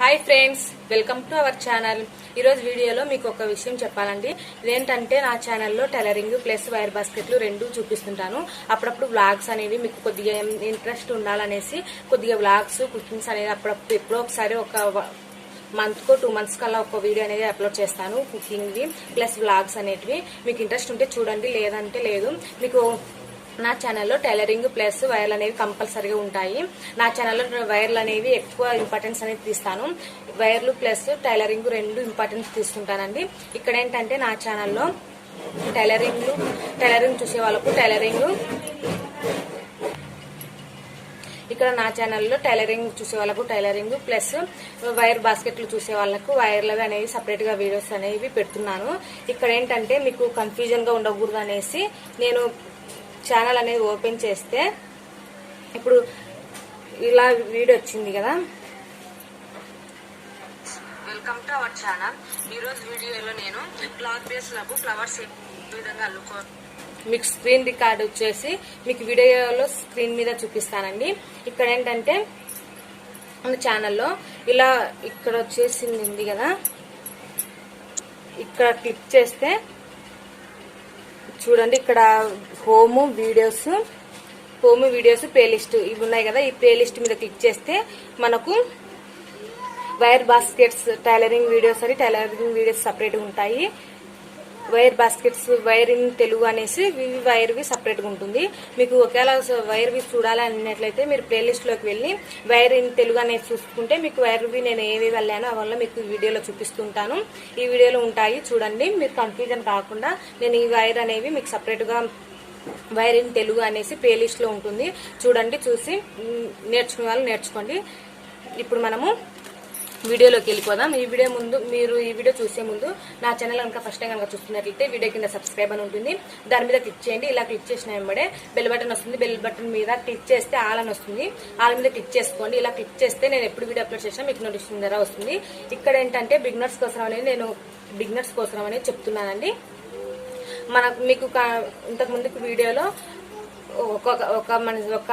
Hi friends welcome to our channel ఈరోజు వీడియోలో మీకు ఒక విషయం చెప్పాలండి. ఇదేంటంటే నా ఛానల్లో టైలరింగ్ ప్లస్ వైర్ బాస్కెట్లు రెండు చూపిస్తుంటాను. అప్పుడప్పుడు వ్లాగ్స్ అనేవి మీకు కొద్దిగా ఇంట్రెస్ట్ ఉండాలనేసి కొద్దిగా వ్లాగ్స్ కుకింగ్స్ అనేది అప్పుడప్పుడు ఎప్పుడో ఒకసారి ఒక మంత్ కో టూ మంత్స్ కల్లా ఒక వీడియో అనేది అప్లోడ్ చేస్తాను కుకింగ్వి ప్లస్ వ్లాగ్స్ అనేటివి. మీకు ఇంట్రెస్ట్ ఉంటే చూడండి లేదంటే లేదు. మీకు నా ఛానల్లో టైలరింగ్ ప్లస్ వైర్లు అనేవి కంపల్సరీగా ఉంటాయి. నా ఛానల్లో వైర్లు అనేవి ఎక్కువ ఇంపార్టెన్స్ అనేది తీస్తాను. వైర్లు ప్లస్ టైలరింగ్ రెండు ఇంపార్టెన్స్ తీసుకుంటానండి ఇక్కడ ఏంటంటే నా ఛానల్లో టైలరింగ్ టైలరింగ్ చూసే వాళ్ళకు టైలరింగ్ ఇక్కడ నా ఛానల్లో టైలరింగ్ చూసే వాళ్ళకు టైలరింగ్ ప్లస్ వైర్ బాస్కెట్లు చూసే వాళ్ళకు వైర్లు అనేవి సపరేట్గా వీడియోస్ అనేవి పెడుతున్నాను. ఇక్కడ ఏంటంటే మీకు కన్ఫ్యూజన్గా ఉండకూడదు అనేసి నేను ఛానల్ అనేది ఓపెన్ చేస్తే ఇప్పుడు ఇలా వీడియో వచ్చింది కదా. వెల్కమ్ టు అవర్ ఛానల్ ఈ రోజు వీడియోలో నేను క్లాత్ బేస్లకు ఫ్లవర్స్ విధంగా అల్లుకో మీకు స్క్రీన్ రికార్డ్ వచ్చేసి మీకు వీడియోలో స్క్రీన్ మీద చూపిస్తానండి. ఇక్కడ ఏంటంటే మన ఛానల్లో ఇలా ఇక్కడ వచ్చేసింది కదా. ఇక్కడ క్లిక్ చేస్తే చూడండి ఇక్కడ home videos home videos playlist ఇవి ఉన్నాయి కదా ఈ ప్లేలిస్ట్ మీద క్లిక్ చేస్తే మనకు వైర్ బాస్కెట్స్ టైలరింగ్ వీడియోస్ అని టైలరింగ్ వీడియోస్ సపరేట్ ఉంటాయి. Wire baskets wire in Telugu అనేసి ఇవి వైర్వి సపరేట్గా ఉంటుంది. మీకు ఒకవేళ వైర్వి చూడాలి అన్నట్లయితే మీరు ప్లేలిస్ట్లోకి వెళ్ళి వైర్ ఇన్ తెలుగు అనేది చూసుకుంటే మీకు వైర్వి నేను ఏవి వెళ్ళానో అవల్ల మీకు వీడియోలో చూపిస్తుంటాను. ఈ వీడియోలో ఉంటాయి చూడండి. మీరు కన్ఫ్యూజన్ కాకుండా నేను ఈ వైర్ అనేవి మీకు సపరేట్గా వైర్ ఇన్ తెలుగు అనేసి ప్లేలిస్ట్లో ఉంటుంది. చూడండి చూసి నేర్చుకునే వాళ్ళు నేర్చుకోండి. ఇప్పుడు మనము వీడియోలోకి వెళ్ళిపోదాం. ఈ వీడియో ముందు మీరు ఈ వీడియో చూసే ముందు నా ఛానల్ కనుక ఫస్ట్ టైం కనుక చూస్తున్నట్లయితే వీడియో కింద సబ్స్క్రైబ్ అని ఉంటుంది. దాని మీద క్లిక్ చేయండి. ఇలా క్లిక్ చేసిన వెంబడే బెల్ బటన్ వస్తుంది. బెల్ బటన్ మీద క్లిక్ చేస్తే ఆల్ అని వస్తుంది. ఆల్ మీద క్లిక్ చేసుకోండి. ఇలా క్లిక్ చేస్తే నేను ఎప్పుడు వీడియో అప్లోడ్ చేసినా మీకు నోటిఫికేషన్ ద్వారా వస్తుంది. ఇక్కడ ఏంటంటే బిగ్నర్స్ కోసం అనేది నేను బిగ్నర్స్ కోసం అనేది చెప్తున్నానండి. మనకు మీకు ఇంతకు ముందుకు వీడియోలో ఒక ఒక మన ఒక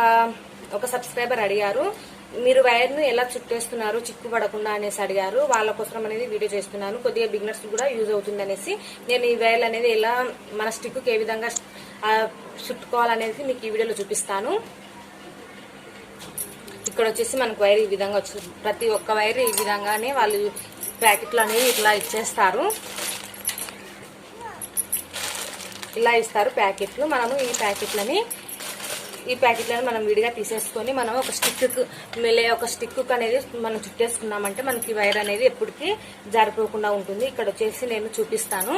ఒక సబ్స్క్రైబర్ అడిగారు. మీరు వైర్ను ఎలా చుట్టేస్తున్నారు చిక్కు పడకుండా అనేసి అడిగారు. వాళ్ళ కోసం అనేది వీడియో చేస్తున్నాను. కొద్దిగా బిగినర్స్ కూడా యూజ్ అవుతుంది అనేసి నేను ఈ వైర్లు అనేది ఎలా మన స్టిక్కు ఏ విధంగా చుట్టుకోవాలనేది మీకు ఈ వీడియోలో చూపిస్తాను. ఇక్కడ వచ్చేసి మనకు వైర్ ఈ విధంగా వచ్చింది. ప్రతి ఒక్క వైర్ ఈ విధంగానే వాళ్ళు ప్యాకెట్లు అనేవి ఇట్లా ఇచ్చేస్తారు. ఇలా ఇస్తారు ప్యాకెట్లు. మనము ఈ ప్యాకెట్లని ఈ ప్యాకెట్లను మనం విడిగా తీసేసుకొని మనం ఒక స్టిక్ మెలే ఒక స్టిక్ అనేది మనం చుట్టేసుకున్నామంటే మనకి వైర్ అనేది ఎప్పటికీ జారిపోకుండా ఉంటుంది. ఇక్కడ వచ్చేసి నేను చూపిస్తాను.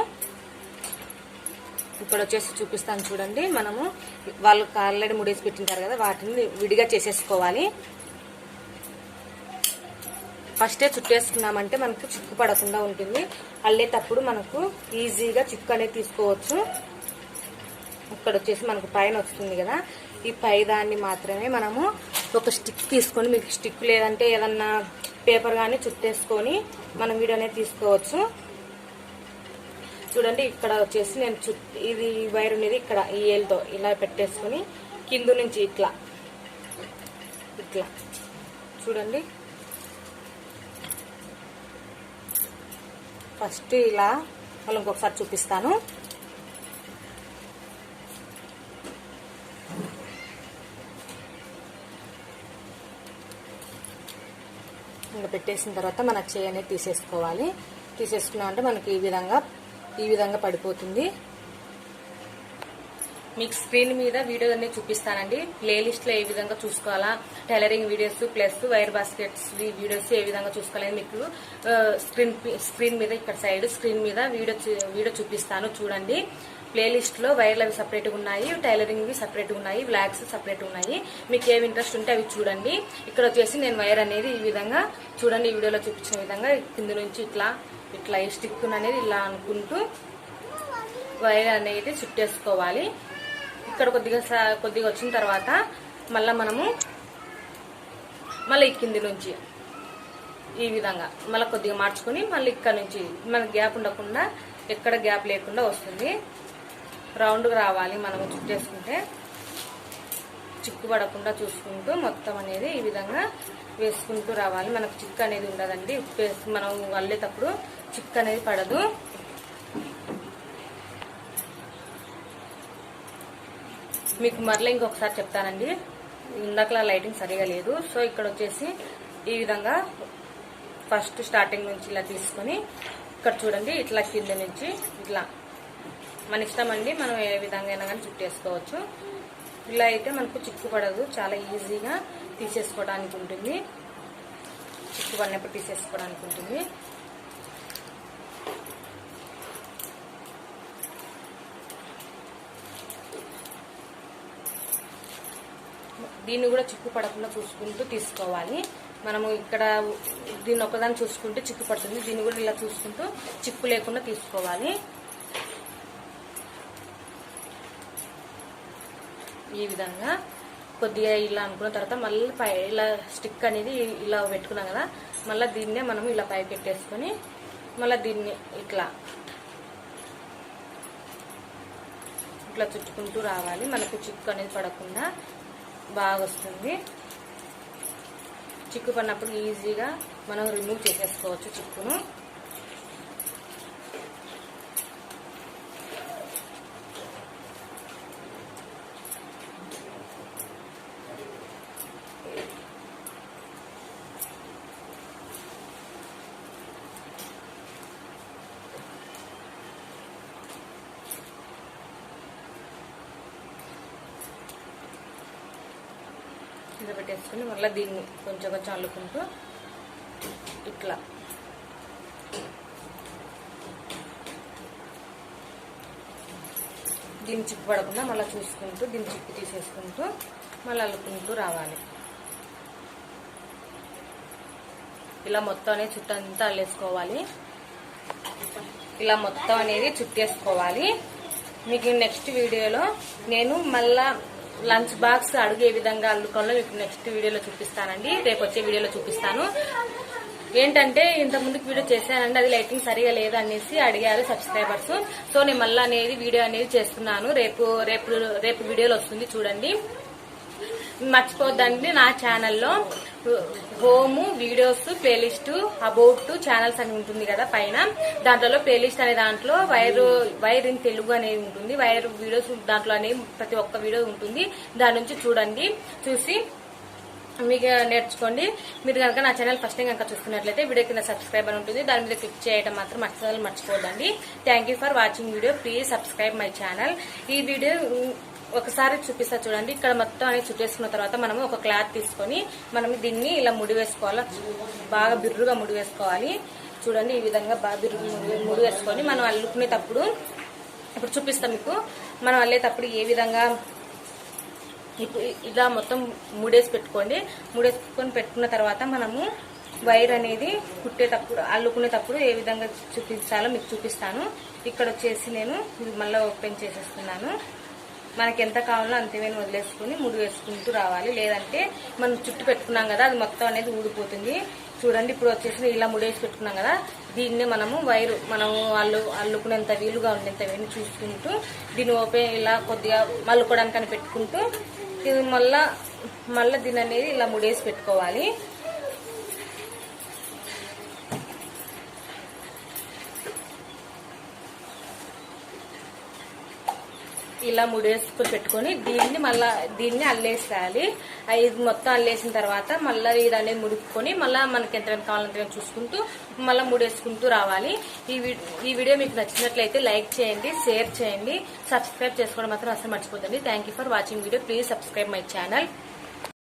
ఇక్కడ వచ్చేసి చూపిస్తాను చూడండి. మనము వాళ్ళు ఆల్రెడీ ముడేసి పెట్టింటారు కదా వాటిని విడిగా చేసేసుకోవాలి. ఫస్టే చుట్టేసుకున్నామంటే మనకు చిక్కు పడకుండా ఉంటుంది. అల్లేటప్పుడు మనకు ఈజీగా చిక్కు అనేది తీసుకోవచ్చు. ఇక్కడ వచ్చేసి మనకు పైన వస్తుంది కదా. ఈ పై దాన్ని మాత్రమే మనము ఒక స్టిక్ తీసుకొని మీకు స్టిక్ లేదంటే ఏదన్నా పేపర్ కానీ చుట్టేసుకొని మనం వీడియోనే తీసుకోవచ్చు. చూడండి ఇక్కడ వచ్చేసి నేను చుట్ ఇది వైర్ అనేది ఇక్కడ ఈ ఏల్తో ఇలా పెట్టేసుకొని కింద నుంచి ఇట్లా. ఇట్లా. చూడండి. ఫస్ట్ ఇలా మళ్ళీ ఇంకొకసారి చూపిస్తాను. పెట్టేసిన తర్వాత మన చేయి అనేది తీసేసుకోవాలి. తీసేసుకున్నామంటే మనకి ఈ విధంగా ఈ విధంగా పడిపోతుంది. మీకు స్క్రీన్ మీద వీడియో అనేది చూపిస్తానండి. ప్లేలిస్ట్లో ఏ విధంగా చూసుకోవాలా tailoring videos plus wire baskets videos ఏ విధంగా చూసుకోవాలి మీకు స్క్రీన్ స్క్రీన్ మీద ఇక్కడ సైడ్ స్క్రీన్ మీద వీడియో వీడియో చూపిస్తాను. చూడండి. ప్లేలిస్ట్లో వైర్లు అవి సపరేట్ ఉన్నాయి టైలరింగ్ వి సపరేట్ ఉన్నాయి బ్లాక్స్ సపరేట్ ఉన్నాయి. మీకు ఏవి ఇంట్రెస్ట్ ఉంటే అవి చూడండి. ఇక్కడ వచ్చేసి నేను వైర్ అనేది ఈ విధంగా చూడండి ఈ వీడియోలో చూపించిన విధంగా కింద నుంచి ఇట్లా ఇట్లా ఈ స్టిక్ అనేది ఇలా అనుకుంటూ వైర్ అనేది చుట్టేసుకోవాలి. ఇక్కడ కొద్దిగా కొద్దిగా వచ్చిన తర్వాత మళ్ళీ మనము మళ్ళీ కింది నుంచి ఈ విధంగా మళ్ళీ కొద్దిగా మార్చుకొని మళ్ళీ ఇక్కడ నుంచి మనకి గ్యాప్ ఉండకుండా ఎక్కడ గ్యాప్ లేకుండా వస్తుంది. రౌండ్గా రావాలి మనము చుట్టేసుకుంటే. చిక్కు పడకుండా చూసుకుంటూ మొత్తం అనేది ఈ విధంగా వేసుకుంటూ రావాలి. మనకు చిక్కు అనేది ఉండదండి. ఉప్పు మనం వల్లేటప్పుడు చిక్కు అనేది పడదు. మీకు మరలా ఇంకొకసారి చెప్తానండి. ఇందాకలా లైటింగ్ సరిగా లేదు. సో ఇక్కడ వచ్చేసి ఈ విధంగా ఫస్ట్ స్టార్టింగ్ నుంచి ఇలా తీసుకొని ఇక్కడ చూడండి ఇట్లా కింద నుంచి ఇట్లా. మన ఇష్టం అండి మనం ఏ విధంగా అయినా కానీ చుట్టేసుకోవచ్చు. ఇలా అయితే మనకు చిక్కు పడదు. చాలా ఈజీగా తీసేసుకోవడానికి ఉంటుంది. చిక్కు పడినప్పుడు తీసేసుకోవడానికి ఉంటుంది. దీన్ని కూడా చిక్కు పడకుండా చూసుకుంటూ తీసుకోవాలి. మనము ఇక్కడ దీన్ని ఒకదాన్ని చూసుకుంటే చిక్కు పడుతుంది. దీన్ని కూడా ఇలా చూసుకుంటూ చిక్కు లేకుండా తీసుకోవాలి. ఈ విధంగా కొద్దిగా ఇలా అనుకున్న తర్వాత మళ్ళీ పై ఇలా స్టిక్ అనేది ఇలా పెట్టుకున్నాం కదా మళ్ళీ దీన్నే మనం ఇలా పై పెట్టేసుకొని మళ్ళీ దీన్ని ఇట్లా ఇట్లా చుట్టుకుంటూ రావాలి. మనకు చిక్కు అనేది పడకుండా బాగా వస్తుంది చిక్కు పడినప్పుడు ఈజీగా మనం రిమూవ్ చేసేసుకోవచ్చు చిక్కును. కింద పెట్టేసుకుని మళ్ళీ దీన్ని కొంచెం కొంచెం అల్లుకుంటూ ఇట్లా. దీన్ని చిక్కు పడకుండా మళ్ళీ చూసుకుంటూ దీన్ని చిక్కు తీసేసుకుంటూ మళ్ళీ అల్లుకుంటూ రావాలి. ఇలా మొత్తం అనేది చుట్టంతా అల్లేసుకోవాలి. ఇలా మొత్తం అనేది చుట్టేసుకోవాలి. మీకు నెక్స్ట్ వీడియోలో నేను మళ్ళా లంచ్ బాక్స్ అడిగే విధంగా అల్లుకోవాలో మీకు నెక్స్ట్ వీడియోలో చూపిస్తానండి. రేపు వచ్చే వీడియోలో చూపిస్తాను. ఏంటంటే ఇంత ముందుకు వీడియో చేశానండి అది లైటింగ్ సరిగా లేదు అనేసి అడిగారు సబ్స్క్రైబర్స్. సో నేను మళ్ళీ అనేది వీడియో అనేది చేస్తున్నాను. రేపు రేపు రేపు వీడియోలో వస్తుంది చూడండి. మర్చిపోద్దండి నా ఛానల్లో. Home videos playlist about channels అని ఉంటుంది కదా పైన. దాంట్లో ప్లేలిస్ట్ అనే దాంట్లో వైర్ వైర్ ఇన్ తెలుగు అనేది ఉంటుంది. వైర్ వీడియోస్ దాంట్లో అనేది ప్రతి ఒక్క వీడియో ఉంటుంది. దాని నుంచి చూడండి. చూసి మీకు నేర్చుకోండి. మీరు కనుక నా ఛానల్ ఫస్ట్ టైం కనుక చూస్తున్నట్లయితే వీడియో కింద సబ్స్క్రైబ్ అని ఉంటుంది. దాని మీద క్లిక్ చేయడం మాత్రం అస్సలు మర్చిపోదండి thank for watching video please subscribe my channel ఈ వీడియో ఒకసారి చూపిస్తా చూడండి. ఇక్కడ మొత్తం అనేది చుట్టేసుకున్న తర్వాత మనము ఒక క్లాత్ తీసుకొని మనం దీన్ని ఇలా ముడి వేసుకోవాలి? బాగా బిర్రుగా ముడి వేసుకోవాలి. చూడండి ఈ విధంగా బాగా బిర్రు ముడి- వేసుకొని మనం అల్లుకునేటప్పుడు ఇప్పుడు చూపిస్తాం మీకు. మనం అల్లేటప్పుడు ఏ విధంగా ఇప్పుడు ఇలా మొత్తం మూడేసి పెట్టుకోండి. మూడేసి పెట్టుకొని పెట్టుకున్న తర్వాత మనము వైర్ అనేది కుట్టేటప్పుడు అల్లుకునేటప్పుడు ఏ విధంగా చూపించాలో మీకు చూపిస్తాను. ఇక్కడ వచ్చేసి నేను మళ్ళీ ఓపెన్ చేసేస్తున్నాను. మనకి ఎంత కావాలో అంతేమైనా వదిలేసుకుని ముడి వేసుకుంటూ రావాలి. లేదంటే మనం చుట్టు పెట్టుకున్నాం కదా అది మొత్తం అనేది ఊడిపోతుంది. చూడండి ఇప్పుడు వచ్చేసి ఇలా ముడేసి పెట్టుకున్నాం కదా దీన్ని మనము వైరు మనము అల్లు అల్లుకునేంత వీలుగా ఉండేంత వీలు చూసుకుంటూ దీన్ని ఓపెన్ ఇలా కొద్దిగా మల్లుకోవడానికి అని పెట్టుకుంటూ ఇది మళ్ళా మళ్ళీ దీని అనేది ఇలా ముడేసి పెట్టుకోవాలి. ఇలా ముడేసుకుని పెట్టుకొని దీన్ని మళ్ళా దీన్ని అల్లేసేయాలి. ఇది మొత్తం అల్లేసిన తర్వాత మళ్ళీ ఇది అనేది ముడుపుకొని మళ్ళీ మనకి ఎంతైనా కావాలంటే చూసుకుంటూ మళ్ళీ ముడేసుకుంటూ రావాలి. ఈ ఈ వీడియో మీకు నచ్చినట్లయితే లైక్ చేయండి షేర్ చేయండి. సబ్స్క్రైబ్ చేసుకోవడం మాత్రం అసలు మర్చిపోతుంది thank for watching video please subscribe my channel